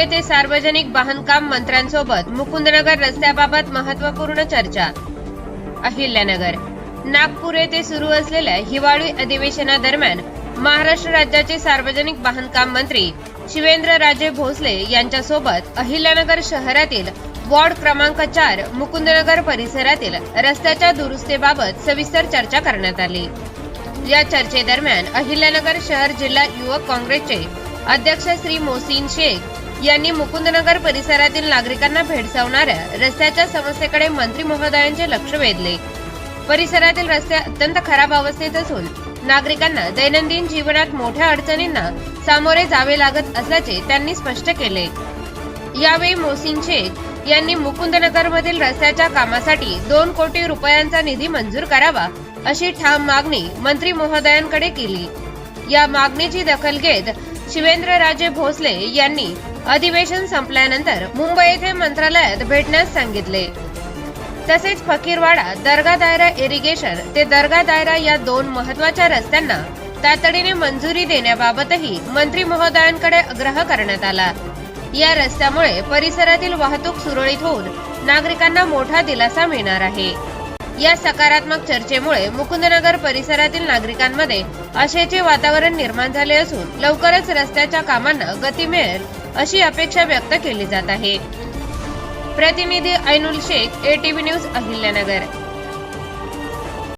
Railway ते सार्वजनिक बांधकाम मंत्र्यांसोबत मुकुंदनगर रस्त्याबाबत महत्त्वपूर्ण चर्चा. अहिल्यानगर नागपूर येथे सुरू असलेल्या हिवाळी अधिवेशनादरम्यान महाराष्ट्र राज्याचे सार्वजनिक बांधकाम मंत्री शिवेंद्र राजे भोसले यांच्यासोबत अहिल्यानगर शहरातील वॉर्ड क्रमांक चार मुकुंदनगर परिसरातील रस्त्याच्या दुरुस्तीबाबत सविस्तर चर्चा करण्यात आली. या चर्चेदरम्यान अहिल्यानगर शहर जिल्हा युवक काँग्रेसचे अध्यक्ष श्री मोसीन शेख यांनी मुकुंदनगर परिसरातील नागरिकांना भेडसावणाऱ्या रस्त्याच्या समस्येकडे मंत्री महोदयांचे लक्ष वेधले. परिसरातील रस्ते अत्यंत खराब अवस्थेत असून नागरिकांना दैनंदिन जीवनात मोठ्या अडचणींना सामोरे जावे लागत असल्याचे त्यांनी स्पष्ट केले. यावेळी मोसीन शेख यांनी मुकुंदनगर मधील रस्त्याच्या कामासाठी दोन कोटी रुपयांचा निधी मंजूर करावा अशी ठाम मागणी मंत्री महोदयांकडे केली. या मागणीची दखल घेत शिवेंद्रराजे भोसले यांनी अधिवेशन संपल्यानंतर मुंबई येथे मंत्रालयात भेटण्यास सांगितले. तसेच फकीरवाडा दर्गा दायरा इरिगेशन ते दर्गा दायरा या दोन महत्त्वाच्या रस्त्यांना तातडीने मंजुरी देण्याबाबतही मंत्री महोदयांकडे आग्रह करण्यात आला. या रस्त्यामुळे परिसरातील वाहतूक सुरळीत होऊन नागरिकांना मोठा दिलासा मिळणार आहे. या सकारात्मक चर्चेमुळे मुकुंदनगर परिसरातील नागरिकांमध्ये आशेचे वातावरण निर्माण झाले असून लवकरच रस्त्याच्या कामांना गती मिळेल अशी अपेक्षा व्यक्त केली जात आहे. प्रतिनिधी Ainul Shaikh ATV news Ahilyanagar.